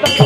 Bye.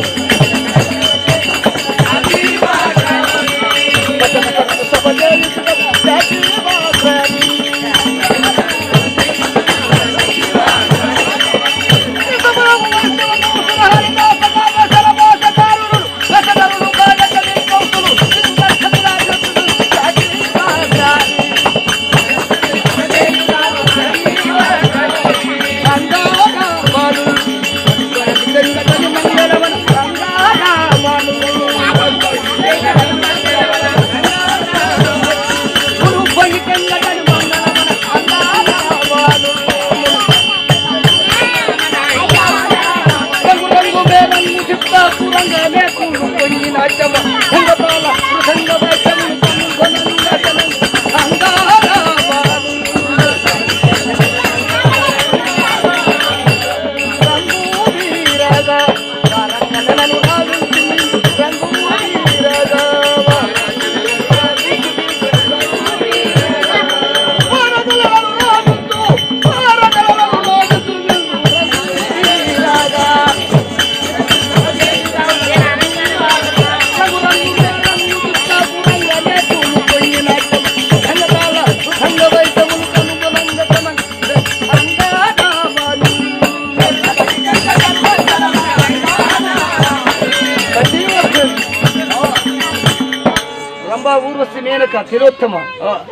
Tilottama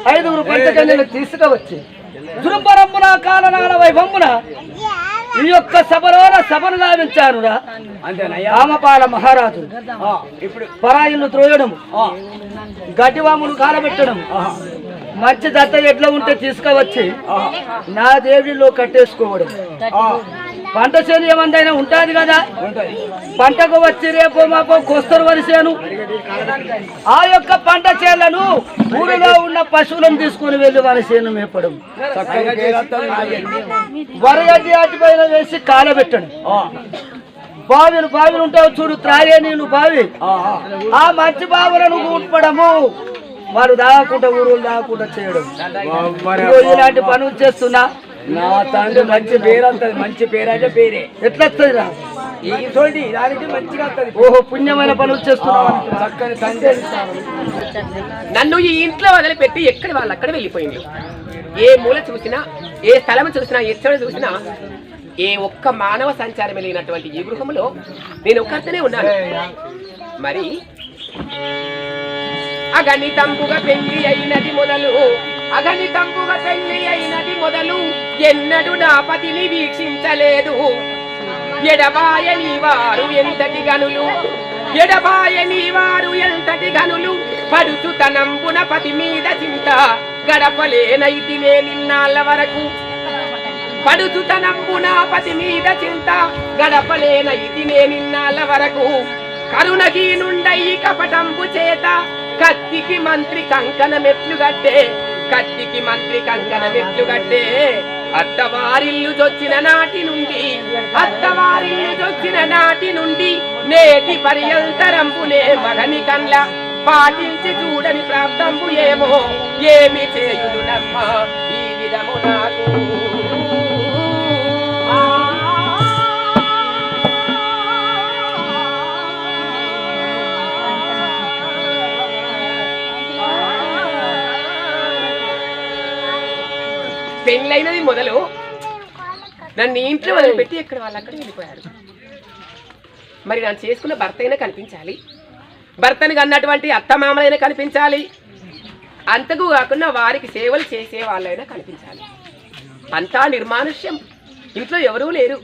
ఐదుగురు పంచకన్యలు తీసుకువచ్చి దుర్భరమ్మున కాలనాల వైభమ్మున ఈ యొక్క సభలోన సభను గావించానురా రామపాల మహారాజు. ఇప్పుడు పరాయిను త్రోయడం గడ్డివాములు కాలబెట్టడం మంచి దత్త ఎట్లా ఉంటే తీసుకువచ్చి నా దేవుడిలో కట్టేసుకోవడం. పంట చేను ఏమందైనా ఉంటాది కదా. పంటకు వచ్చి రేపు మాపో కొస్తరు వరిసేను. ఆ యొక్క పంట చేలను ఊరిలో ఉన్న పశువులను తీసుకుని వెళ్ళి వరిసేను మేపడం. వరి అడ్డి అడ్డి పైన వేసి కాలబెట్టడం బావిలు బావిలు ఉంటావు చూడు త్రాగే నీళ్ళు బావి. ఆ మంచి బావులను ఊడ్పడము. వారు దాకుండా ఊరు దాకుండా చేయడం. ఇలాంటి పనులు చేస్తున్నా. నా తండ్రి మంచి పేరు వస్తుంది మంచి పేరు. అంటే పేరే ఎట్లా వస్తుందిరా ఈ చూడండి దానికి మంచిగా వస్తుంది ఓహో పుణ్యమైన పనులు చేస్తున్నావు చక్కని తండ్రి. నన్ను ఈ ఇంట్లో వదిలిపెట్టి ఎక్కడ వాళ్ళు అక్కడ వెళ్ళిపోయింది ఏ మూల చూసినా ఏ స్థలం చూసినా ఎక్కడ చూసినా ఏ ఒక్క మానవ సంచారం లేనటువంటి ఈ గృహంలో నేను ఒక్కరితోనే ఉన్నాను. మరి అగణితంపుగా పెళ్ళి అయినది మొదలు అగణితంపుగా పెళ్ళి అయినది మొదలు ఎన్నడు నా పతిని వీక్షించలేదు. ఎడబాయని వారు ఎంతటి గనులు? ఎడబాయని వారు ఎంతటి గనులు? పడుచు తనంబున పతి మీద చింత గడపలేనైతినే నిన్నాళ్ళ వరకు. పడుచు తనంబున పతి మీద చింత గడపలేనైతినే నిన్నాళ్ళ వరకు. కరుణకి నుండయి కపటంబు చేత కత్తికి మంత్రి కంకణ మెట్లు గట్టే కత్తికి మంత్రి కంకణ మెట్లు కట్టే అత్తవారిల్లు చొచ్చిన నాటి నుండి అత్తవారిల్లు చొచ్చిన నాటి నుండి నేటి పర్యంతరంపునే మగని కండ్ల పాటించి చూడని ప్రాప్తంపు ఏమో ఏమి చేయుదునమ్మ? ఈ విధము నాకు పెళ్ళైనది మొదలు నన్ను ఇంట్లో వదిలిపెట్టి ఎక్కడ వాళ్ళు అక్కడ వెళ్ళిపోయారు. మరి నన్ను చేసుకున్న భర్త అయినా కనిపించాలి. భర్తని కన్నటువంటి అత్తమామలైనా కనిపించాలి. అంతకు కాకుండా వారికి సేవలు చేసే వాళ్ళైనా కనిపించాలి. అంతా నిర్మానుష్యం. ఇంట్లో ఎవరూ లేరు.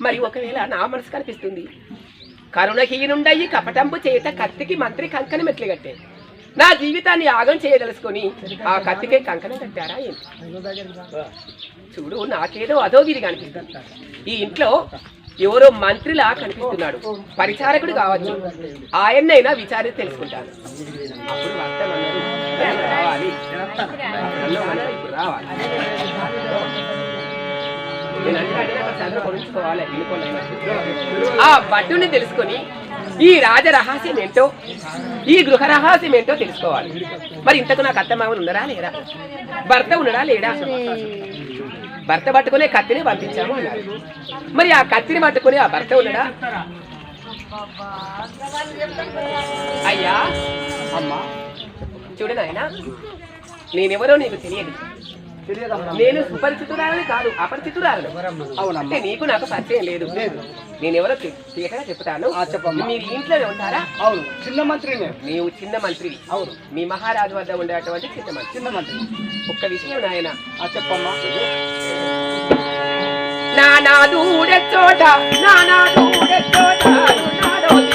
మరి ఒకవేళ నా మనసు కనిపిస్తుంది. కరుణహీనుండయి కపటంపు చేత కత్తికి మంత్రి కంకణం ఎట్లు కట్టే నా జీవితాన్ని యాగం చేయదలుచుకొని ఆ కత్తికే కంకణం కట్టారా ఏంటి చూడు నాకేదో అదో విధిగా ఈ ఇంట్లో ఎవరో మంత్రిలా కనిపిస్తున్నాడు. పరిచారకుడు కావచ్చు. ఆయన్నైనా విచారించి తెలుసుకుంటాను. అప్పుడు రావాలి. చంద్ర కొనుక్కోవాలి ఆ భట్టుని తెలుసుకొని ఈ రాజ రహస్యం ఏంటో ఈ గృహ రహస్యం ఏంటో తెలుసుకోవాలి. మరి ఇంతకు నాకు అత్తమామలు ఉన్నారా లేరా? భర్త ఉన్నాడా లేడా? భర్త పట్టుకునే కత్తిని పంపించాము అన్నారు. మరి ఆ కత్తిని పట్టుకుని ఆ భర్త ఉన్నాడా? అయ్యా అమ్మా చూడు నాయన నేనెవరో నీకు తెలియదు. నేను సుపరిచితురాలని కాదు అపరిచితురాలను. అవునమ్మా. అంటే నీకు నాకు పరిచయం లేదు. నేనెవరో తీ- తీయకగా చెప్తాను. మీరు ఇంట్లోనే ఉంటారా? అవును చిన్న మంత్రినే. నీవు చిన్న మంత్రి. అవును. మీ మహారాజు వద్ద ఉండేటువంటి చిన్న మంత్రి. చిన్న మంత్రి. ఒక్క విషయం నాయన. చెప్పమ్మా. నానా దూడ చోట నానా దూడ చోట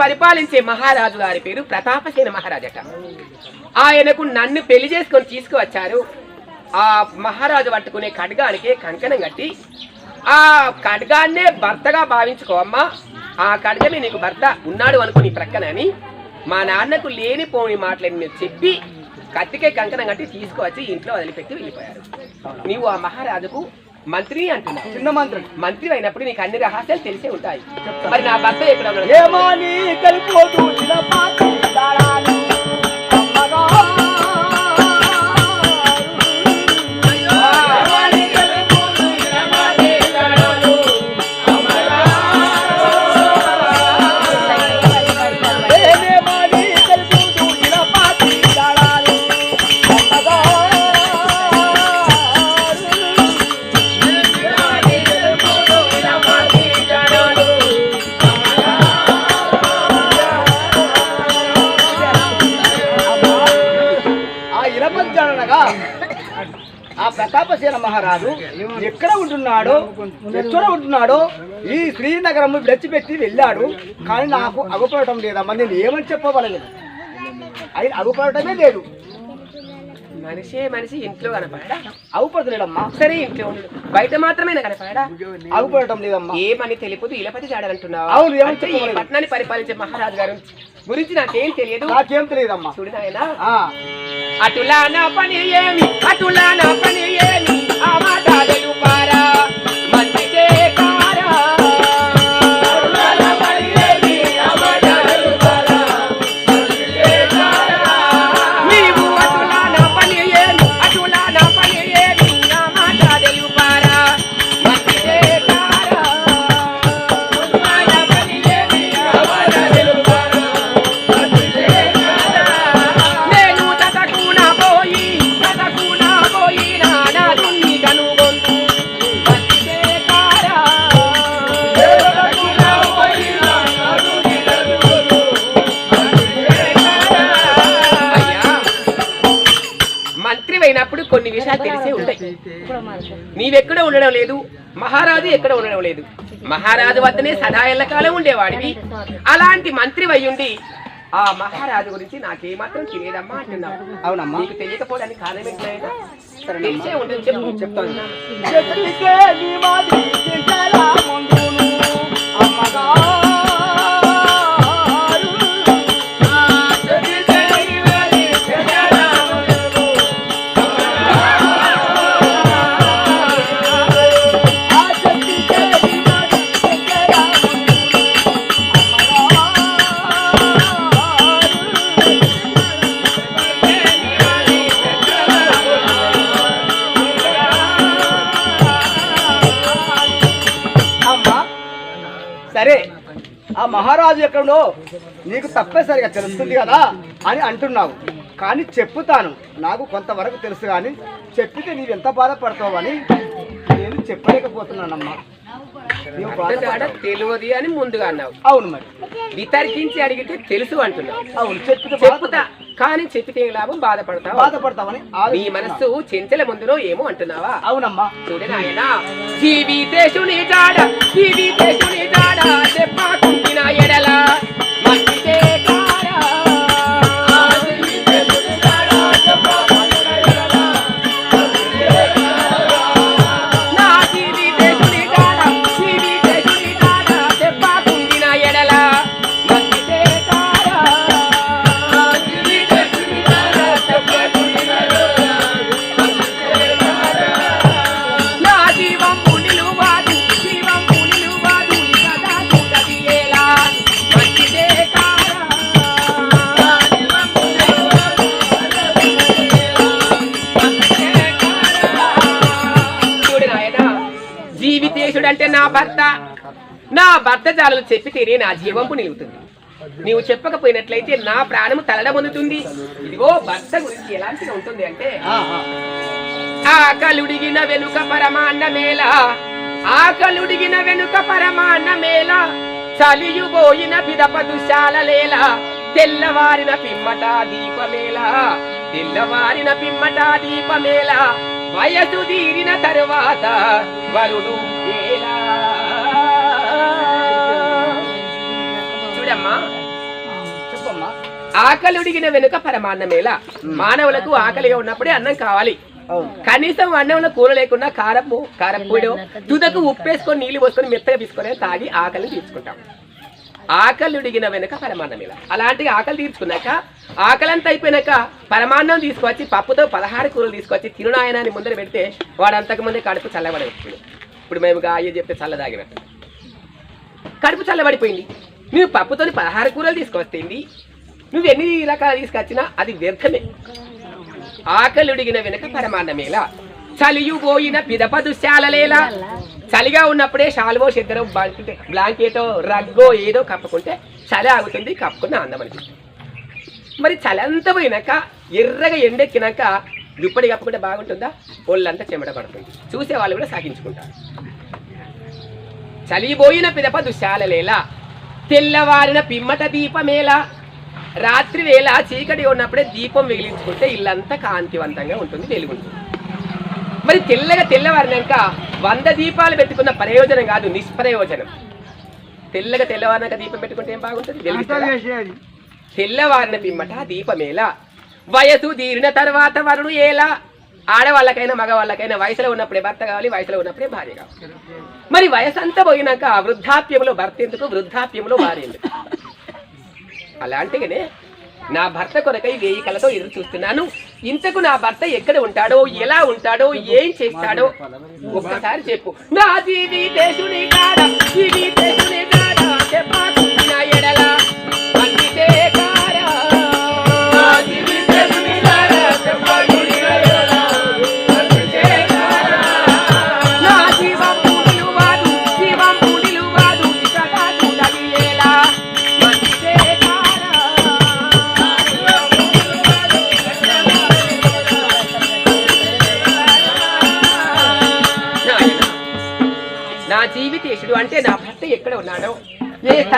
పరిపాలించే మహారాజు గారి పేరు ప్రతాపసేన మహారాజట. ఆయనకు నన్ను పెళ్ళి చేసుకొని తీసుకువచ్చారు. ఆ మహారాజు పట్టుకునే ఖడ్గానికి కంకణం కట్టి ఆ ఖడ్గాన్నే భర్తగా భావించుకో అమ్మా. ఆ ఖడ్గమే నీకు భర్త ఉన్నాడు అనుకుని ప్రక్కనని మా నాన్నకు లేనిపోని మాటలని మీరు చెప్పి కత్తికే కంకణం కట్టి తీసుకువచ్చి ఇంట్లో వదిలిపెట్టి వెళ్ళిపోయారు. నీవు ఆ మహారాజుకు మంత్రి అంటున్నావు చిన్న మంత్రి. మంత్రి అయినప్పుడు నీకు అన్ని రహస్యాలు తెలిసే ఉంటాయి. మరి నా భర్త ఎక్కడ ఉన్నాడు? ఆ ప్రతాపసేన మహారాజు ఎక్కడ ఉంటున్నాడో ఎక్కడ ఉంటున్నాడో ఈ శ్రీనగరం విడిచిపెట్టి వెళ్ళాడు. కానీ నాకు అగుపడటం లేదమ్మా నేను ఏమని చెప్పవలలేదు ఆయన అగుపడటమే లేదు. మనిషే మనిషి ఇంట్లో కనపడా అగుపడలేడమ్మా సరే ఇంట్లో బయట మాత్రమే కనపడా అగుపడటం లేదమ్మా. ఏమని తెలియదు ఇలపతి జాడాలంటున్నావు అవును? పట్టణాన్ని పరిపాలించే మహారాజు గారు గురించి నాకేం తెలియదు. నాకేం తెలియదమ్మా. చూడు నాయనా. అటులా నా పని ఏమి అటులా నా పని ఏమి ఆ మాట తెలుపారా కొన్ని విషయాలు తెలిసే ఉంటాయి నీవెక్కడ ఉండడం లేదు మహారాజు ఎక్కడ ఉండడం లేదు మహారాజు వద్దనే సదా ఎల్లకాలం ఉండేవాడివి అలాంటి మంత్రి అయ్యుండి ఆ మహారాజు గురించి నాకేమాత్రం తెలియదమ్మా అంటున్నావు అవునమ్మా నీకు తెలియకపోవడానికి కారణం ఏంటైనా తెలిసే ఉంటుంది చెప్పు చెప్తాను మహారాజు ఎక్కడో నీకు తప్పనిసరిగా తెలుస్తుంది కదా అని అంటున్నావు. కానీ చెప్పుతాను. నాకు కొంతవరకు తెలుసు కానీ చెప్పితే నీవు ఎంత బాధపడతావు అని నేను చెప్పలేకపోతున్నానమ్మా. తెలియదు అని ముందుగా అన్నావు. అవును మరి. వితర్కించి అడిగితే తెలుసు అంటున్నావు. అవును చెప్పితే చెప్పుతా కానీ చెప్పితే లాభం? బాధపడతావు? బాధపడతావని నీ ఆలోచిస్తున్నా. మనస్సు చెంచల ముందులో ఏమో అంటున్నావా? అవునమ్మా. చూడే నాయన జీవితేశుని జాడ జీవితేశుని జాడ చెప్పకుంటిన అంటే నా భర్త నా భర్త జాలలు చెప్పి తీరి నా జీవంపు నిలుగుతుంది నీవు చెప్పకపోయినట్లయితే నా ప్రాణము తలడమొందుతుంది ఇదిగో భర్త గురించి ఎలాంటిగా ఉంటుంది అంటే. ఆకలుడిగిన వెనుక పరమాన్నమేల ఆకలుడిగిన వెనుక పరమాన్నమేల చలియుబోయిన పిదపదుశాలలేల తెల్లవారిన పిమ్మట దీపమేల తెల్లవారిన పిమ్మట దీపమేల వయసు తీరిన తరువాత వరుడు చూడమ్మా. చెప్పమ్మా. ఆకలుడిగిన వెనుక పరమాన్నమేల మానవులకు ఆకలిగా ఉన్నప్పుడే అన్నం కావాలి. కనీసం అన్నంలో కూర లేకుండా కారపు కారపొడి తుదకు ఉప్పేసుకొని నీళ్ళు పోసుకొని మెత్తగా తీసుకొని తాగి ఆకలి తీర్చుకుంటాం. ఆకలి ఉడిగిన వెనుక పరమాన్నం ఇలా అలాంటి ఆకలి తీర్చుకున్నాక ఆకలంతా అయిపోయినాక పరమాన్నం తీసుకొచ్చి పప్పుతో పదహారు కూరలు తీసుకొచ్చి తిరునాయనాన్ని ముందర పెడితే వాడు అంతకుముందే కడుపు చల్లబడి వచ్చింది ఇప్పుడు మేము అయ్యే చెప్తే చల్లదాగినట్టు కడుపు చల్లబడిపోయింది. నువ్వు పప్పుతోని పదహారు కూరలు తీసుకొస్తేంది? నువ్వు ఎన్ని రకాలు తీసుకొచ్చినా అది వ్యర్థమే. ఆకలుడిగిన వెనుక పరమాన్నమేలా. చలియు పోయిన పిదప దుశ్యాలలేలా చలిగా ఉన్నప్పుడే షాల్వో సిద్ధరో బ్లాంకెటో రగ్గో ఏదో కప్పుకుంటే చలి ఆగుతుంది కప్పుకున్న అందం అనిపిస్తుంది మరి చలంత పోయినాక ఎర్రగా ఎండెక్కినాక దుప్పటి కప్పుకుంటే బాగుంటుందా? ఒళ్ళంతా చెమట పడుతుంది. చూసే వాళ్ళు కూడా సాగించుకుంటారు. చలిపోయిన పిదప దుశాలలేలా తెల్లవారిన పిమ్మట దీపమేలా రాత్రి వేళ చీకటి ఉన్నప్పుడే దీపం వెలిగించుకుంటే ఇల్లంతా కాంతివంతంగా ఉంటుంది వెలుగుంటుంది. మరి తెల్లగా తెల్లవారినాక వంద దీపాలు పెట్టుకున్న ప్రయోజనం కాదు నిష్ప్రయోజనం. తెల్లగా తెల్లవారినాక దీపం పెట్టుకుంటే ఏం బాగుంటుంది? వెలుగుతుందా? తెల్లవారిన పిమ్మట దీపమేలా వయసు తీరిన తర్వాత వరుడు ఎలా ఆడవాళ్ళకైనా మగవాళ్ళకైనా వయసులో ఉన్నప్పుడే భర్త కావాలి వయసులో ఉన్నప్పుడే భార్య కావాలి. మరి వయసు అంతా పోయినాక వృద్ధాప్యంలో భర్త ఎందుకు? వృద్ధాప్యంలో భార్య ఎందుకు? అలాంటిగానే నా భర్త కొరకై వేయి కలతో ఎదురు చూస్తున్నాను. ఇంతకు నా భర్త ఎక్కడ ఉంటాడో ఎలా ఉంటాడో ఏం చేస్తాడో ఒక్కసారి చెప్పు. నా జీవితేశుని కాడ జీవితేశుని కాడ ఎడల.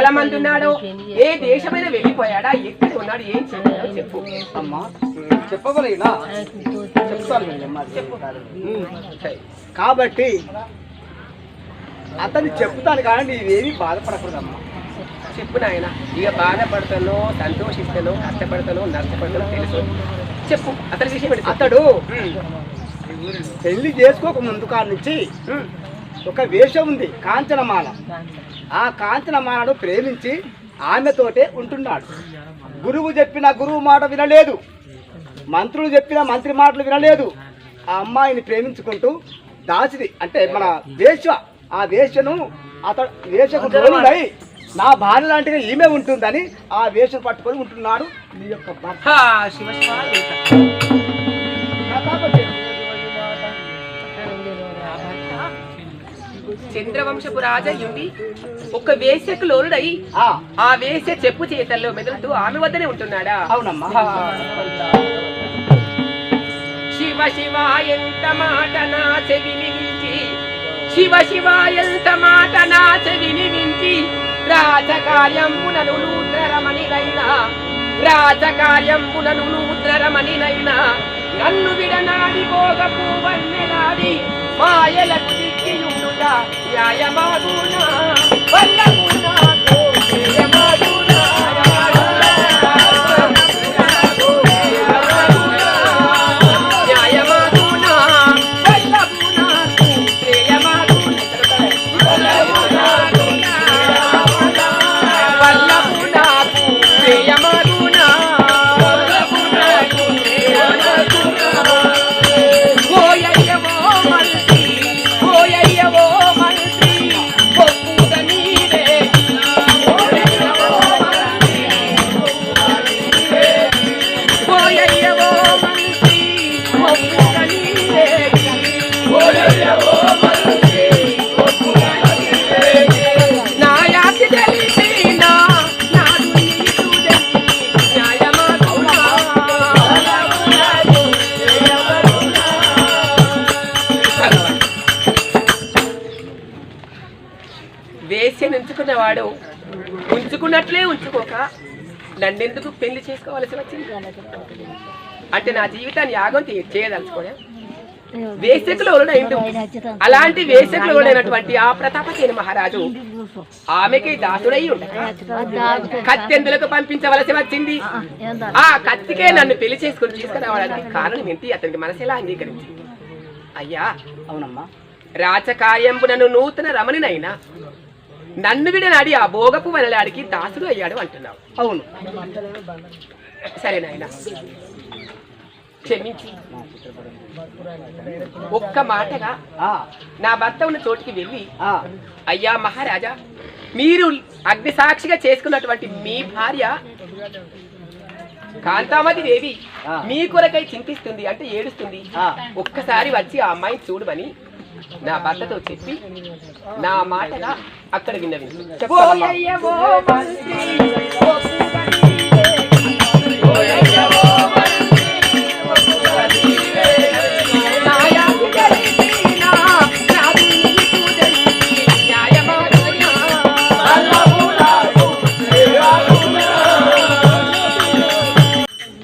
అందున్నాడో ఏ దేశమైన వెళ్ళిపోయాడా? ఎక్కడ ఉన్నాడు? ఏం చేశాడో చెప్పు. అమ్మా చెప్పగలిగినా. సరే. కాబట్టి అతన్ని చెప్తాను కానీ నీవేమీ బాధపడకూడదమ్మా. చెప్పు నాయన. ఇక బాధపడతానో సంతోషిస్తానో కష్టపడతానో నష్టపడతానో తెలుసు. చెప్పు అతని విషయం? అతడు పెళ్ళి చేసుకోక ముందు కాడి నుంచి ఒక వేషం ఉంది కాంచనమాల. ఆ కాంచనమాలను ప్రేమించి ఆమెతోటే ఉంటున్నాడు. గురువు చెప్పిన గురువు మాట వినలేదు. మంత్రులు చెప్పిన మంత్రి మాటలు వినలేదు. ఆ అమ్మాయిని ప్రేమించుకుంటూ దాసిది అంటే మన వేష ఆ వేషను అతడు వేషకు లోనుడై నా భార్య లాంటిగా ఈమె ఉంటుందని ఆ వేషం పట్టుకొని ఉంటున్నాడు నీ యొక్క భర్త. చంద్రవంశపు రాజయుండి ఒక వేశ్యకు లోనుడై ఆ, వేశ్య చెప్పు చేతల్లో మెదులుతూ ఆమె వద్దనే ఉంటున్నాడా? అవునమ్మా. శివ శివ ఎంత మాట నా చెవిని వించి శివ శివ ఎంత మాట నా చెవిని వించి రాజకార్యంబునను నూద్రరమణినైనా రాజకార్యంబునను నూద్రరమణినైనా నన్ను విడనాడి భోగ పూవన్నెలాడి మాయలకు దిక్కియుండుట న్యాయమాగునా వల్లగునా న్యాయమాగునా నన్నెందుకు పెళ్ళి చేసుకోవాల్సి వచ్చింది అంటే నా జీవితాన్ని యాగం చేయదలుచుకోలే వేసకులు అలాంటి వేసకులు అయినటువంటి ఆ ప్రతాపసేన మహారాజు ఆమెకి దాసుడై ఉండగా కత్తెందులకు పంపించవలసి వచ్చింది ఆ కత్తికే నన్ను పెళ్ళి చేసుకుని తీసుకురావడానికి కారణం ఏంటి? అతనికి మనసు ఎలా అంగీకరించింది? అయ్యా అవునమ్మా. రాచకార్యంబు నన్ను నూతన రమణినైనా నన్ను విడనాడి ఆ భోగపు వనలాడికి దాసుడు అయ్యాడు అంటున్నావు. అవును. సరే నాయన క్షమించి. ఒక్క మాటగా నా భర్త ఉన్న చోటికి వెళ్ళి అయ్యా మహారాజా మీరు అగ్ని సాక్షిగా చేసుకున్నటువంటి మీ భార్య కాంతామతి దేవి. మీ కొరకై చింతిస్తుంది అంటే ఏడుస్తుంది. ఒక్కసారి వచ్చి ఆ అమ్మాయిని చూడమని నా భర్తతో చెప్పి నా మాటగా అక్కడ విన్నవి చెప్తానమ్మా.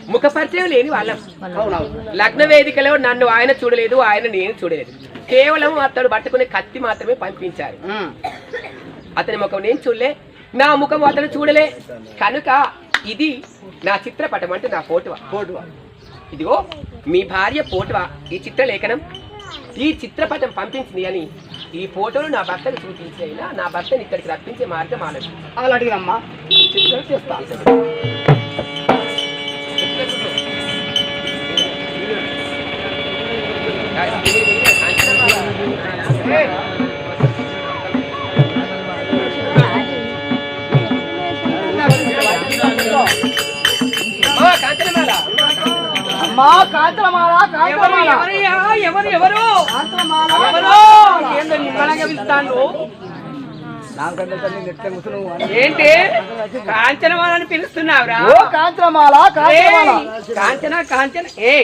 ముఖ పరిచయం లేని వాళ్ళం. అవునవును. లగ్న వేదికలో నన్ను ఆయన చూడలేదు ఆయన నేను చూడలేదు. కేవలం అతడు పట్టుకునే కత్తి మాత్రమే పంపించారు. అతని ముఖం నేను చూడలే నా ముఖం అతను చూడలే. కనుక ఇది నా చిత్రపటం అంటే నా ఫోటో పోటువా ఇదిగో మీ భార్య ఫోటో ఈ చిత్రలేఖనం? ఈ చిత్రపటం పంపించింది అని ఈ ఫోటోను నా భర్తకు చూపించి అయినా నా భర్తని ఇక్కడికి రప్పించే మార్గం ఆలోచించి అలా అడిగినమ్మా చిత్రం చేస్తా. ఓ, కాంచనమాల. ఎవరు ఎవరు ఎవరు? ఏందో నిమ్మలంగా పిలుస్తాను నెట్లే కూర్చున్నావు అని. ఏంటి పిలుస్తున్నావురా ఏయ్, కాంచన కాంచన. ఏ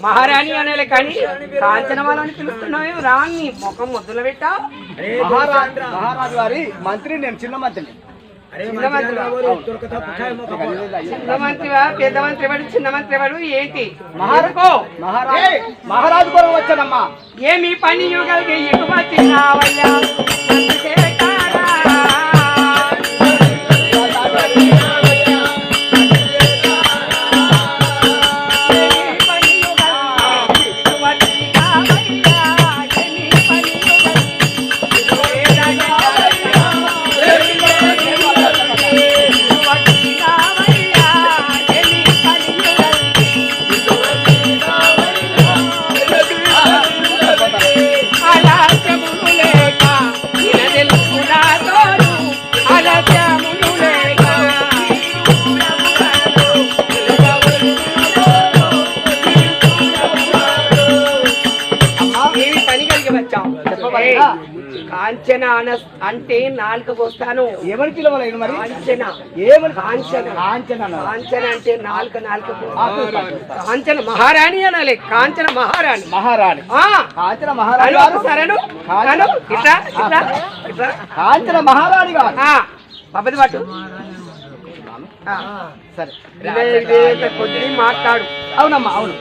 మహారాణి అనేలే కానీ కాంచనమాలని పిలుస్తున్నావు రా నీ ముఖం ముద్దులు పెట్టా. మహారాజు గారి మంత్రి నేను చిన్న మంత్రిని చిన్న మంత్రివా? మంత్రివా పెద్ద మంత్రి వాడు చిన్న మంత్రి వాడు ఏంటి? మహారాజు మహారాజు కొరకు వచ్చానమ్మా ఏమి పని యుగలిగి ఎగుమతి అంటే నాలుకకు వస్తాను ఏమని పిలవలేదు మరి? కాంచన. ఏమని? కాంచన. కాంచన. కాంచన అంటే ఆ, పిలుస్తాను. కాంచన మహారాణి అనాలి. కాంచన మహారాణి. మహారాణి. కాంచన మహారాణి సరేను. ఇట్లా ఇట్లా ఇట్లా. కాంచన మహారాణి గారు? పబ్బది పట్టు సరే. కొద్ది మాట్లాడు. అవునమ్మా అవును.